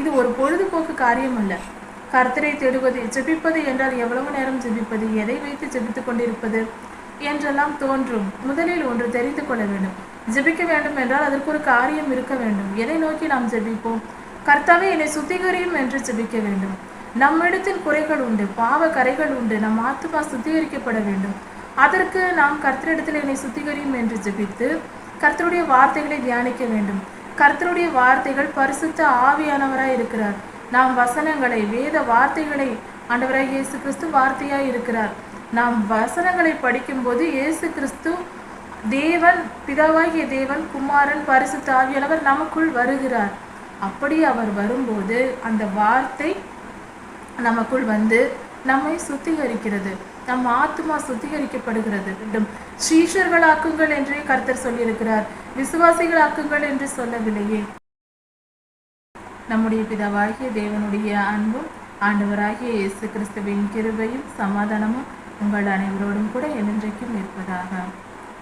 இது ஒரு பொழுதுபோக்கு காரியம் அல்ல கர்த்தரை தேடுவது ஜெபிப்பது என்றால் எவ்வளவு நேரம் ஜெபிப்பது எதை வைத்து ஜெபித்துக் கொண்டிருப்பது என்றெல்லாம் தோன்றும். முதலில் ஒன்று தெரிந்து கொள்ள வேண்டும். ஜெபிக்க வேண்டும் என்றால் அதற்கு ஒரு காரியம் இருக்க வேண்டும். எதை நோக்கி நாம் ஜெபிப்போம்? கர்த்தாவே என்னை சுத்திகரியும் என்று ஜெபிக்க வேண்டும். நம்மிடத்தில் குறைகள் உண்டு பாவ கரைகள் உண்டு நம் ஆத்துமா சுத்திகரிக்கப்பட வேண்டும். அதற்கு நாம் கர்த்தரிடத்தில் என்னை சுத்திகரியும் என்று ஜெபித்து கர்த்தருடைய வார்த்தைகளை தியானிக்க வேண்டும். கர்த்தருடைய வார்த்தைகள் பரிசுத்த ஆவியானவராய் இருக்கிறார். நாம் வசனங்களை வேத வார்த்தைகளை ஆண்டவராய் இயேசு கிறிஸ்து வார்த்தையாய் இருக்கிறார். நாம் வசனங்களை படிக்கும்போது இயேசு கிறிஸ்து தேவன் பிதாவாகிய தேவன் குமாரன் பரிசுத்த ஆவியானவர் நமக்குள் வருகிறார். அப்படி அவர் வரும்போது அந்த வார்த்தை நமக்குள் வந்து நம்மை சுத்திகரிக்கிறது. நம் ஆத்மா சுத்திகரிக்கப்படுகிறது வேண்டும். சீஷர்களாக்குங்கள் என்றே கர்த்தர் சொல்லியிருக்கிறார். விசுவாசிகளாக்குங்கள் என்று சொல்லவில்லையே. நம்முடைய பிதாவாகிய தேவனுடைய அன்பும் ஆண்டவராகிய இயேசு கிறிஸ்துவின் கிருபையும் சமாதானமும் உங்கள் அனைவரோடும் கூட என்றைக்கும் இருப்பதாக.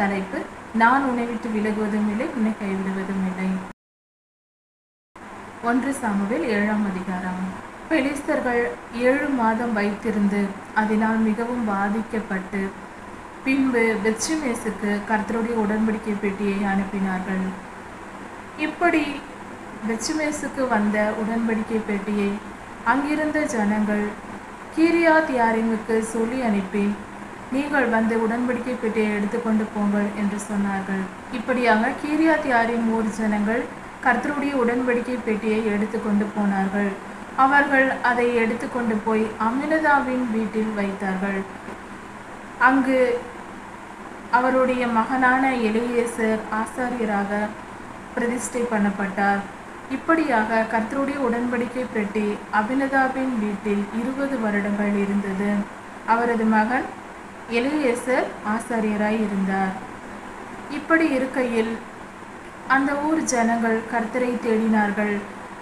தலைப்பு நான் உன்னை விட்டு விலகுவதும் இல்லை உன்னை கைவிடுவதும் இல்லை. ஒன்று சாமுவேல் ஏழாம் அதிகாரம். பெலிஸ்தர்கள் ஏழு மாதம் வைத்திருந்து அதனால் மிகவும் பாதிக்கப்பட்டு பின்பு பெத்ஷிமேசுக்கு கர்த்தருடைய உடன்படிக்கை பெட்டியை அனுப்பினார்கள். இப்படி பெத்ஷிமேசுக்கு வந்த உடன்படிக்கை பெட்டியை அங்கிருந்த ஜனங்கள் கீரியா தியாரிமுக்கு சொல்லி அனுப்பி நீங்கள் வந்து உடன்படிக்கை பெட்டியை எடுத்துக்கொண்டு போங்கள் என்று சொன்னார்கள். இப்படியாக கீரியா தியாரின் ஊர் ஜனங்கள் கர்த்தருடைய உடன்படிக்கை பெட்டியை எடுத்துக்கொண்டு போனார்கள். அவர்கள் அதை எடுத்துக்கொண்டு போய் அமிர்தாவின் வீட்டில் வைத்தார்கள். அங்கு அவருடைய மகனான எலியேசர் ஆசாரியராக பிரதிஷ்டை பண்ணப்பட்டார். இப்படியாக கர்த்தருடைய உடன்படிக்கை பெட்டி அபினதாபின் வீட்டில் இருபது வருடங்கள் இருந்தது. அவரது மகன் எலியேசர் ஆசாரியராய் இருந்தார். இப்படி இருக்கையில் அந்த ஊர் ஜனங்கள் கர்த்தரை தேடினார்கள்.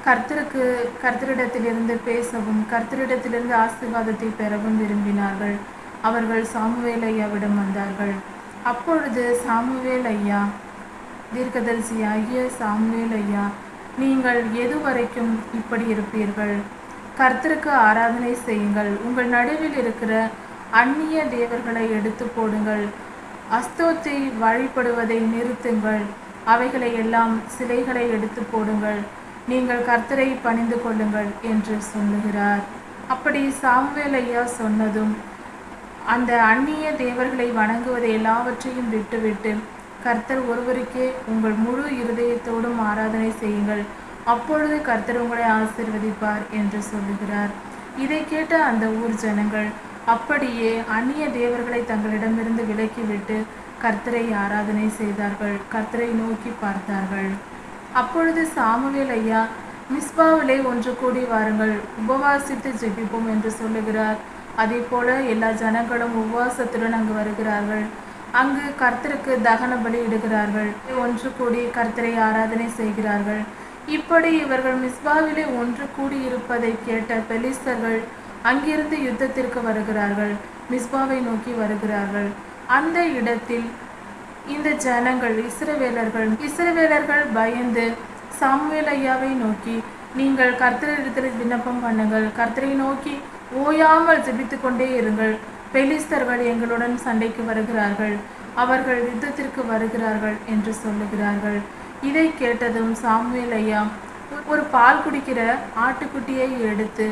கர்த்தருக்கு கர்த்தரிடத்திலிருந்து பேசவும் கர்த்தரிடத்திலிருந்து ஆசீர்வாதத்தை பெறவும் விரும்பினார்கள். அவர்கள் சாமுவேல் ஐயாவிடம் வந்தார்கள். அப்பொழுது சாமுவேல் ஐயா தீர்க்கதரிசியாகிய சாமுவேல் ஐயா நீங்கள் எது வரைக்கும் இப்படி இருப்பீர்கள்? கர்த்தருக்கு ஆராதனை செய்யுங்கள். உங்கள் நடுவில் இருக்கிற அந்நிய தேவர்களை எடுத்து போடுங்கள். அஸ்தோத்தை வழிபடுவதை நிறுத்துங்கள். அவைகளை எல்லாம் சிலைகளை எடுத்து போடுங்கள். நீங்கள் கர்த்தரை பணிந்து கொள்ளுங்கள் என்று சொல்லுகிறார். அப்படி சாமுவேல் ஐயா சொன்னதும் அந்த அந்நிய தேவர்களை வணங்குவதை எல்லாவற்றையும் விட்டுவிட்டு கர்த்தர் ஒருவருக்கே உங்கள் முழு இருதயத்தோடும் ஆராதனை செய்யுங்கள். அப்பொழுது கர்த்தர் உங்களை ஆசிர்வதிப்பார் என்று சொல்லுகிறார். இதை கேட்ட அந்த ஊர் ஜனங்கள் அப்படியே அந்நிய தேவர்களை தங்களிடமிருந்து விலக்கிவிட்டு கர்த்தரை ஆராதனை செய்தார்கள். கர்த்தரை நோக்கி பார்த்தார்கள். அப்பொழுது சாமுவேல் ஐயா மிஸ்பாவிலே ஒன்று கூடி வாருங்கள் உபவாசித்து ஜெபிப்போம் என்று சொல்லுகிறார். அதே போல எல்லா ஜனங்களும் உபவாசத்துடன் அங்கு வருகிறார்கள். அங்கு கர்த்தருக்கு தகன பலி இடுகிறார்கள். ஒன்று கூடி கர்த்தரை ஆராதனை செய்கிறார்கள். இப்படி இவர்கள் மிஸ்பாவிலே ஒன்று கூடி இருப்பதை கேட்ட பெலிஸ்தர்கள் அங்கிருந்து யுத்தத்திற்கு வருகிறார்கள். மிஸ்பாவை நோக்கி வருகிறார்கள். அந்த இடத்தில் இந்த ஜனங்கள் இஸ்ரவேலர்கள். இஸ்ரவேலர்கள் பயந்து சாமுவேல் ஐயாவை நோக்கி நீங்கள் கர்த்தரிடத்தில் விண்ணப்பம் பண்ணுங்கள். கர்த்தரை நோக்கி ஓயாமல் ஜெபித்து கொண்டே இருங்கள். பெலிஸ்தர்கள் எங்களுடன் சண்டைக்கு வருகிறார்கள். அவர்கள் யுத்தத்திற்கு வருகிறார்கள் என்று சொல்லுகிறார்கள். இதை கேட்டதும் சாமுவேல் ஐயா ஒரு பால் குடிக்கிற ஆட்டுக்குட்டியை எடுத்து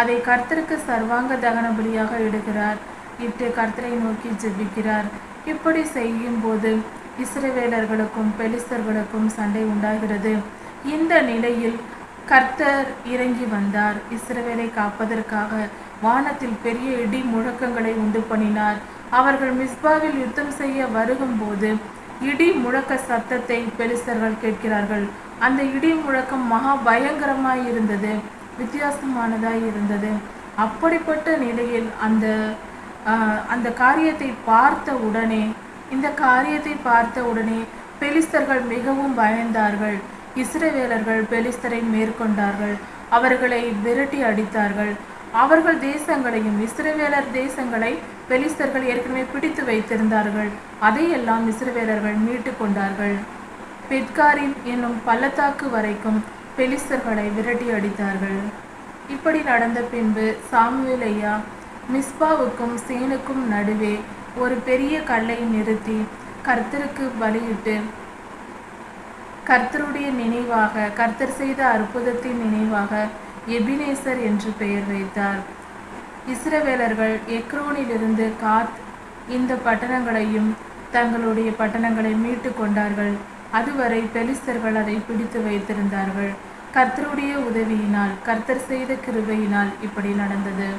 அதை கர்த்தருக்கு சர்வாங்க தகன பலியாக இடுகிறார் இட்டு கர்த்தரை நோக்கி ஜெபிக்கிறார். இப்படி செய்யும் போது இஸ்ரவேலர்களுக்கும் பெலிஸ்தர்களுக்கும் சண்டை உண்டாகிறது. இந்த நிலையில் கர்த்தர் இறங்கி வந்தார். இஸ்ரவேலை காப்பதற்காக வானத்தில் பெரிய இடி முழக்கங்களை உண்டு பண்ணினார். அவர்கள் மிஸ்பாவில் யுத்தம் செய்ய வருகும்போது இடி முழக்க சத்தத்தை பெலிஸ்தர்கள் கேட்கிறார்கள். அந்த இடி முழக்கம் மகா பயங்கரமாய் இருந்தது வித்தியாசமானதாய் இருந்தது. அப்படிப்பட்ட நிலையில் அந்த அந்த காரியத்தை பார்த்த உடனே இந்த காரியத்தை பார்த்த உடனே பெலிஸ்தர்கள் மிகவும் பயந்தார்கள். இஸ்ரவேலர்கள் பெலிஸ்தரை மேற்கொண்டார்கள். அவர்களை விரட்டி அடித்தார்கள். அவர்கள் தேசங்களையும் இஸ்ரவேலர் தேசங்களை பெலிஸ்தர்கள் ஏற்கனவே பிடித்து வைத்திருந்தார்கள். அதையெல்லாம் இஸ்ரவேலர்கள் மீட்டு கொண்டார்கள். பெட்காரின் என்னும் பள்ளத்தாக்கு வரைக்கும் பெலிஸ்தர்களை விரட்டி அடித்தார்கள். இப்படி நடந்த பின்பு சாமுவேலையா மிஸ்பாவுக்கும் சேனுக்கும் நடுவே ஒரு பெரிய கல்லை நிறுத்தி கர்த்தருக்கு பலியிட்டு கர்த்தருடைய நினைவாக கர்த்தர் செய்த அற்புதத்தின் நினைவாக எபினேசர் என்று பெயர் வைத்தார். இஸ்ரவேலர்கள் எக்ரோனிலிருந்து காத் இந்த பட்டணங்களையும் தங்களுடைய பட்டணங்களை மீட்டு கொண்டார்கள். அதுவரை பெலிஸ்தர்கள் அதை பிடித்து வைத்திருந்தார்கள். கர்த்தருடைய உதவியினால் கர்த்தர் செய்த கிருபையினால் இப்படி நடந்தது.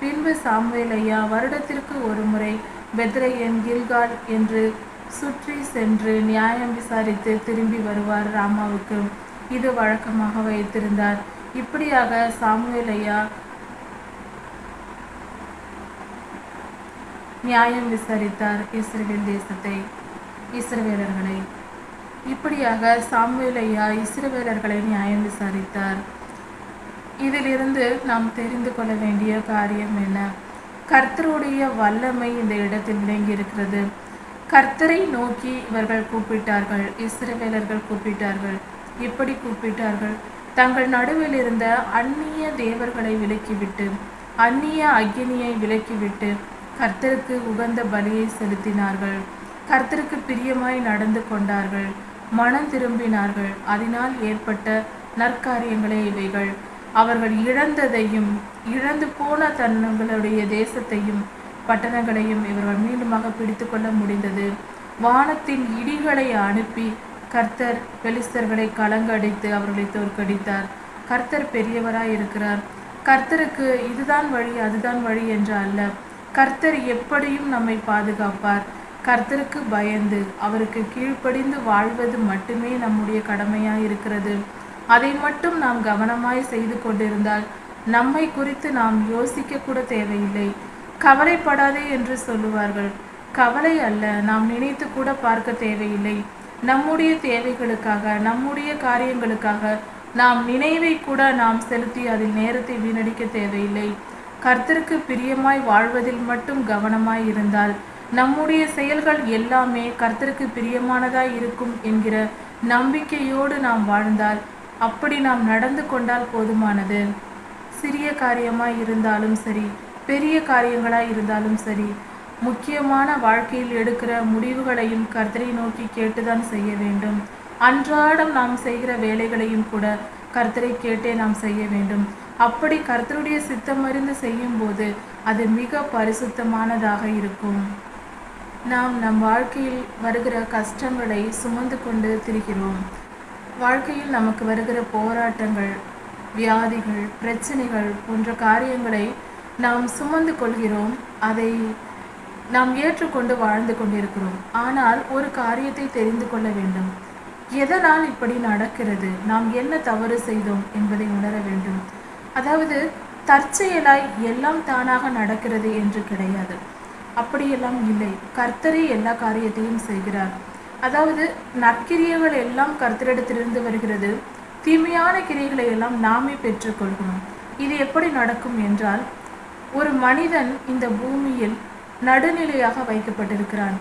பின்பு சாமுவேல் ஐயா வருடத்திற்கு ஒரு முறை பெத்ரையன் கில்கால் என்று சுற்றி சென்று நியாயம் விசாரித்து திரும்பி வருவார் ராமாவுக்கு. இது வழக்கமாக வைத்திருந்தார். இப்படியாக சாமுவேலையா நியாயம் விசாரித்தார் இஸ்ரேல் தேசத்தை இஸ்ரவேலர்களை. இப்படியாக சாமுவேலையா இஸ்ரவேலர்களை நியாயம் விசாரித்தார். இதிலிருந்து நாம் தெரிந்து கொள்ள வேண்டிய காரியம் என்ன? கர்த்தருடைய வல்லமை இந்த இடத்தில் விளங்கி இருக்கிறது கர்த்தரை நோக்கி இவர்கள் கூப்பிட்டார்கள் இஸ்ரவேலர்கள் கூப்பிட்டார்கள். எப்படி கூப்பிட்டார்கள். தங்கள் நடுவில் இருந்த அந்நிய தேவர்களை விலக்கிவிட்டு அந்நிய அக்னியை விலக்கிவிட்டு கர்த்தருக்கு உகந்த பலியை செலுத்தினார்கள். கர்த்தருக்கு பிரியமாய் நடந்து கொண்டார்கள். மனம் திரும்பினார்கள். அதனால் ஏற்பட்ட நற்காரியங்களே இவைகள். அவர்கள் இழந்ததையும் இழந்து போன தங்களுடைய தேசத்தையும் பட்டணங்களையும் இவர்கள் மீண்டுமாக பிடித்து கொள்ள முடிந்தது. வானத்தின் இடிகளை அனுப்பி கர்த்தர் பெலிஸ்தர்களை கலங்கடித்து அவர்களை தோற்கடித்தார். கர்த்தர் பெரியவராய் இருக்கிறார் கர்த்தருக்கு இதுதான் வழி அதுதான் வழி என்று அல்ல. கர்த்தர் எப்படியும் நம்மை பாதுகாப்பார். கர்த்தருக்கு பயந்து அவருக்கு கீழ்ப்படிந்து வாழ்வது மட்டுமே நம்முடைய கடமையாக இருக்கிறது அதை மட்டும் நாம் கவனமாய் செய்து கொண்டிருந்தால் நம்மை குறித்து நாம் யோசிக்க கூட தேவையில்லை. கவலைப்படாதே என்று சொல்லுவார்கள். கவலை அல்ல நாம் நினைத்து கூட பார்க்க தேவையில்லை. நம்முடைய தேவைகளுக்காக நம்முடைய காரியங்களுக்காக நாம் நினைவை கூட நாம் செலுத்தி அதில் நேரத்தை வீணடிக்க தேவையில்லை. கர்த்தருக்கு பிரியமாய் வாழ்வதில் மட்டும் கவனமாய் இருந்தால் நம்முடைய செயல்கள் எல்லாமே கர்த்தருக்கு பிரியமானதாய் இருக்கும் என்கிற நம்பிக்கையோடு நாம் வாழ்ந்தால் அப்படி நாம் நடந்து கொண்டால் போதுமானது. சிறிய காரியமாய் இருந்தாலும் சரி பெரிய காரியங்களாய் இருந்தாலும் சரி முக்கியமான வாழ்க்கையில் எடுக்கிற முடிவுகளையும் கர்த்தரை நோக்கி கேட்டுதான் செய்ய வேண்டும். அன்றாடம் நாம் செய்கிற வேலைகளையும் கூட கர்த்தரை கேட்டே நாம் செய்ய வேண்டும். அப்படி கர்த்தருடைய சித்தம் அறிந்து செய்யும்போது அது மிக பரிசுத்தமானதாக இருக்கும். நாம் நம் வாழ்க்கையில் வருகிற கஷ்டங்களை சுமந்து கொண்டு திரிகிறோம். வாழ்க்கையில் நமக்கு வருகிற போராட்டங்கள் வியாதிகள் பிரச்சனைகள் போன்ற காரியங்களை நாம் சுமந்து கொள்கிறோம் அதை நாம் ஏற்றுக்கொண்டு வாழ்ந்து கொண்டிருக்கிறோம். ஆனால் ஒரு காரியத்தை தெரிந்து கொள்ள வேண்டும். எதனால் இப்படி நடக்கிறது? நாம் என்ன தவறு செய்தோம் என்பதை உணர வேண்டும். அதாவது தற்செயலாய் எல்லாம் தானாக நடக்கிறது என்று கிடையாது. அப்படியெல்லாம் இல்லை. கர்த்தரே எல்லா காரியத்தையும் செய்கிறார். அதாவது நற்கிரியைகள் எல்லாம் கர்த்தரிடத்திலிருந்து வருகிறது. தீமையான கிரியைகளை எல்லாம் நாமே பெற்றுக்கொள்கிறோம் இது எப்படி நடக்கும் என்றால் ஒரு மனிதன் இந்த பூமியில் நடுநிலையாக வைக்கப்பட்டிருக்கிறான்.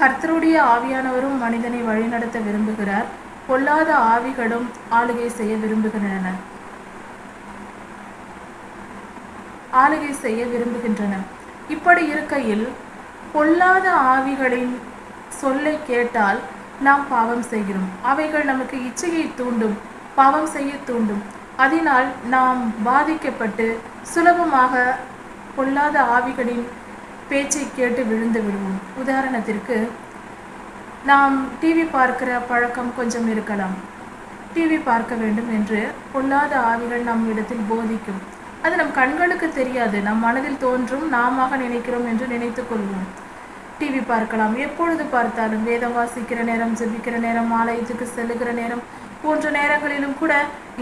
கர்த்தருடைய ஆவியானவரும் மனிதனை வழிநடத்த விரும்புகிறார். பொல்லாத ஆவிகளும் ஆளுகை செய்ய விரும்புகின்றன. ஆளுகை செய்ய விரும்புகின்றன. இப்படி இருக்கையில் பொல்லாத ஆவிகளின் சொல்லை கேட்டால் நாம் பாவம் செய்கிறோம். அவைகள் நமக்கு இச்சையை தூண்டும் பாவம் செய்ய தூண்டும். அதனால் நாம் பாதிக்கப்பட்டு சுலபமாக பொல்லாத ஆவிகளின் பேச்சை கேட்டு விழுந்து விடுவோம். உதாரணத்திற்கு நாம் டிவி பார்க்கிற பழக்கம் கொஞ்சம் இருக்கலாம். டிவி பார்க்க வேண்டும் என்று பொல்லாத ஆவிகள் நம் இடத்தில் போதிக்கும். அது நம் கண்களுக்கு தெரியாது. நம் மனதில் தோன்றும் நாம நினைக்கிறோம் என்று நினைத்துக் கொள்வோம். டிவி பார்க்கலாம். எப்பொழுது பார்த்தாலும் வேதம் வாசிக்கிற நேரம் ஜெபிக்கிற நேரம் ஆலயத்துக்கு செல்லுகிற நேரம் போன்ற நேரங்களிலும் கூட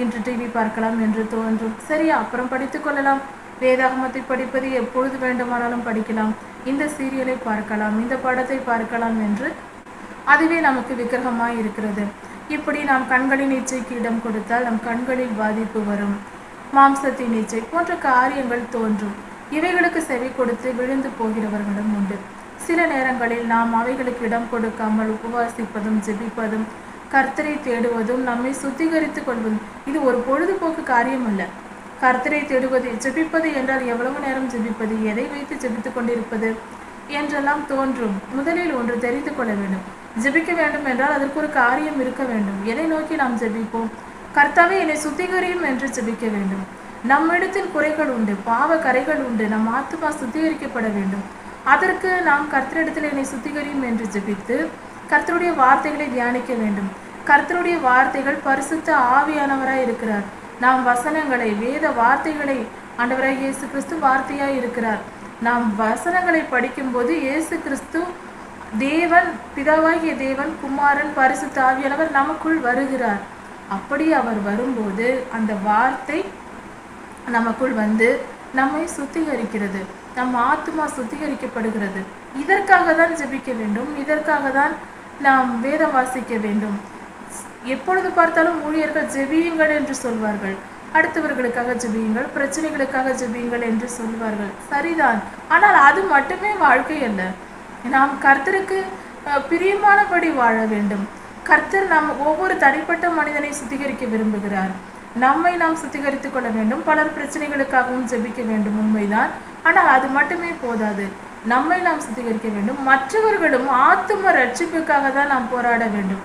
இன்று டிவி பார்க்கலாம் என்று தோன்றும். சரி அப்புறம் படித்துக் கொள்ளலாம். வேதாகமத்தை படிப்பது எப்பொழுது வேண்டுமானாலும் படிக்கலாம். இந்த சீரியலை பார்க்கலாம் இந்த படத்தை பார்க்கலாம் என்று அதுவே நமக்கு விக்கிரகமாய் இருக்கிறது. இப்படி நாம் கண்களின் இச்சைக்கு இடம் கொடுத்தால் நம் கண்களில் பாதிப்பு வரும். மாம்சத்தின் இச்சை போன்ற காரியங்கள் தோன்றும். இவைகளுக்கு செவி கொடுத்து விழுந்து போகிறவர்களும் உண்டு. சில நேரங்களில் நாம் அவைகளுக்கு இடம் கொடுக்காமல் உபவாசிப்பதும் ஜெபிப்பதும் கர்த்தரை தேடுவதும் நம்மை சுத்திகரித்துக் கொள்வதும் இது ஒரு பொழுதுபோக்கு காரியம் அல்ல கர்த்தரை தேடுவது ஜெபிப்பது என்றால் எவ்வளவு நேரம் ஜெபிப்பது எதை வைத்து ஜெபித்துக் கொண்டிருப்பது என்றெல்லாம் தோன்றும். முதலில் ஒன்று தெரிந்து கொள்ள வேண்டும். ஜெபிக்க வேண்டும் என்றால் அதற்கு ஒரு காரியம் இருக்க வேண்டும். எதை நோக்கி நாம் ஜெபிப்போம்? கர்த்தாவே என்னை சுத்திகரியும் என்று ஜெபிக்க வேண்டும். நம்மிடத்தில் குறைகள் உண்டு பாவ கரைகள் உண்டு நம் ஆத்துமா சுத்திகரிக்கப்பட வேண்டும். அதற்கு நாம் கர்த்தரிடத்தில் என்னை சுத்திகரியும் என்று ஜெபித்து கர்த்தருடைய வார்த்தைகளை தியானிக்க வேண்டும். கர்த்தருடைய வார்த்தைகள் பரிசுத்த ஆவியானவராய் இருக்கிறார். நாம் வசனங்களை வேத வார்த்தைகளை ஆண்டவராய் இயேசு கிறிஸ்து வார்த்தையாய் இருக்கிறார். நாம் வசனங்களை படிக்கும்போது இயேசு கிறிஸ்து தேவன் பிதாவாகிய தேவன் குமாரன் பரிசுத்த ஆவியானவர் நமக்குள் வருகிறார். அப்படி அவர் வரும்போது அந்த வார்த்தை நமக்குள் வந்து நம்மை சுத்திகரிக்கிறது. நம் ஆத்மா சுத்திகரிக்கப்படுகிறது. இதற்காக தான் ஜெபிக்க வேண்டும். இதற்காக தான் நாம் வேதம் வாசிக்க வேண்டும். எப்பொழுது பார்த்தாலும் ஊழியர்கள் ஜெபியுங்கள் என்று சொல்வார்கள். அடுத்தவர்களுக்காக ஜெபியுங்கள் பிரச்சனைகளுக்காக ஜெபியுங்கள் என்று சொல்வார்கள். சரிதான். ஆனால் அது மட்டுமே வாழ்க்கை அல்ல. நாம் கர்த்தருக்கு அஹ், பிரியமானபடி வாழ வேண்டும். கர்த்தர் நம் ஒவ்வொரு தனிப்பட்ட மனிதனை சுத்திகரிக்க விரும்புகிறார். நம்மை நாம் சுத்திகரித்துக் கொள்ள வேண்டும். பலர் பிரச்சனைகளுக்காகவும் ஜெபிக்க வேண்டும். உண்மைதான். ஆனால் அது மட்டுமே போதாது. நம்மை நாம் சுத்திகரிக்க வேண்டும். மற்றவர்களும் ஆத்தும ரட்சிப்புக்காக தான் நாம் போராட வேண்டும்.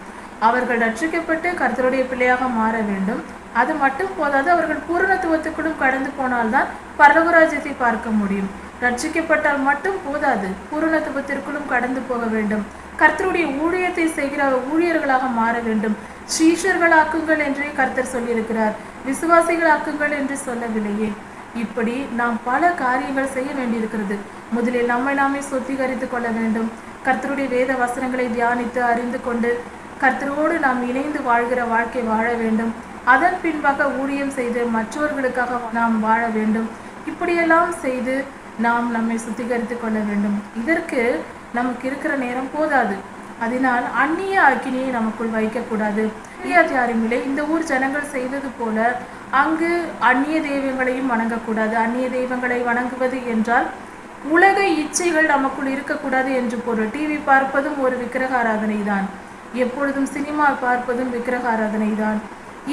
அவர்கள் ரட்சிக்கப்பட்டு கர்த்தருடைய பிள்ளையாக மாற வேண்டும். அது மட்டும் போதாது அவர்கள் பூரணத்துவத்துக்குள்ளும் கடந்து போனால்தான் பரலோகராஜ்யத்தை பார்க்க முடியும். ரட்சிக்கப்பட்டால் மட்டும் போதாது பூரணத்துவத்திற்குள்ளும் கடந்து போக வேண்டும். கர்த்தருடைய ஊழியத்தை செய்கிற ஊழியர்களாக மாற வேண்டும். சீஷர்களாக்குங்கள் என்றே கர்த்தர் சொல்லியிருக்கிறார். விசுவாசிகளாக்குங்கள் என்று சொல்லவில்லையே. இப்படி நாம் பல காரியங்கள் செய்ய வேண்டியிருக்கிறது. முதலில் நம்மை நாமே சுத்திகரித்துக் கொள்ள வேண்டும். கர்த்தருடைய வேத வசனங்களை தியானித்து அறிந்து கொண்டு கர்த்தரோடு நாம் இணைந்து வாழ்கிற வாழ்க்கை வாழ வேண்டும். அதன் பின்பாக ஊழியம் செய்து மற்றவர்களுக்காக நாம் வாழ வேண்டும். இப்படியெல்லாம் செய்து நாம் நம்மை சுத்திகரித்து கொள்ள வேண்டும். இதற்கு நமக்கு இருக்கிற நேரம் போதாது. அதனால் அந்நிய அக்கினியை நமக்குள் வைக்கக்கூடாது. அதிகாரிகளே இந்த ஊர் ஜனங்கள் செய்தது போல அங்கு அந்நிய தெய்வங்களையும் வணங்கக்கூடாது. அந்நிய தெய்வங்களை வணங்குவது என்றால் உலக இச்சைகள் நமக்குள் இருக்கக்கூடாது என்று பொருள். டிவி பார்ப்பதும் ஒரு விக்கிரக ஆராதனை தான் எப்பொழுதும் சினிமா பார்ப்பதும் விக்கிரக ஆராதனை தான்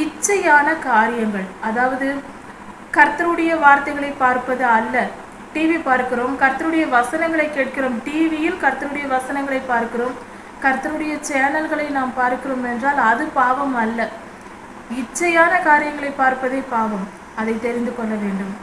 இச்சையான காரியங்கள் அதாவது கர்த்தருடைய வார்த்தைகளை பார்ப்பது அல்ல. டிவி பார்க்கிறோம் கர்த்தருடைய வசனங்களை கேட்கிறோம். டிவியில் கர்த்தருடைய வசனங்களை பார்க்கிறோம். கர்த்தருடைய சேனல்களை நாம் பார்க்கிறோம் என்றால் அது பாவம் அல்ல. இச்சையான காரியங்களை பார்ப்பதே பாவம். அதை தெரிந்து கொள்ள வேண்டும்.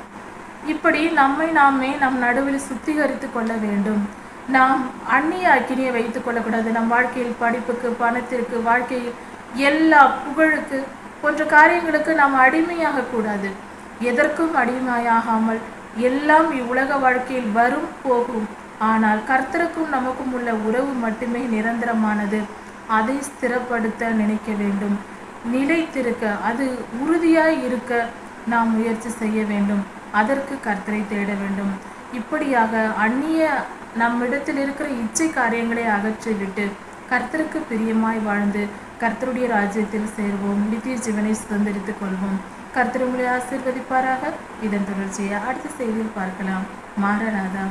இப்படி நம்மை நாமே நம் நடுவில் சுத்திகரித்து கொள்ள வேண்டும். நாம் அந்நிய அக்கினியை வைத்துக் கொள்ளக்கூடாது. நம் வாழ்க்கையில் படிப்புக்கு பணத்திற்கு வாழ்க்கையில் எல்லா புகழுக்கு போன்ற காரியங்களுக்கு நாம் அடிமையாக கூடாது. எதற்கும் அடிமையாகாமல் எல்லாம் இவ்வுலக வாழ்க்கையில் வரும் போகும். ஆனால் கர்த்தருக்கும் நமக்கும் உள்ள உறவு மட்டுமே நிரந்தரமானது. அதை ஸ்திரப்படுத்த நினைக்க வேண்டும். நிலைத்திருக்க அது உறுதியாய் இருக்க நாம் முயற்சி செய்ய வேண்டும். அதற்கு கர்த்தரை தேட வேண்டும். இப்படியாக அந்நிய நம்மிடத்தில் இருக்கிற இச்சை காரியங்களை அகற்றிவிட்டு கர்த்தருக்கு பிரியமாய் வாழ்ந்து கர்த்தருடைய ராஜ்யத்தில் சேர்வோம். நித்திய ஜீவனை சுதந்திரித்துக் கொள்வோம். கர்த்தர் உங்களை ஆசீர்வதிப்பாராக. இதன் தொடர்ச்சியை அடுத்த செய்தியில் பார்க்கலாம். மாரநாதா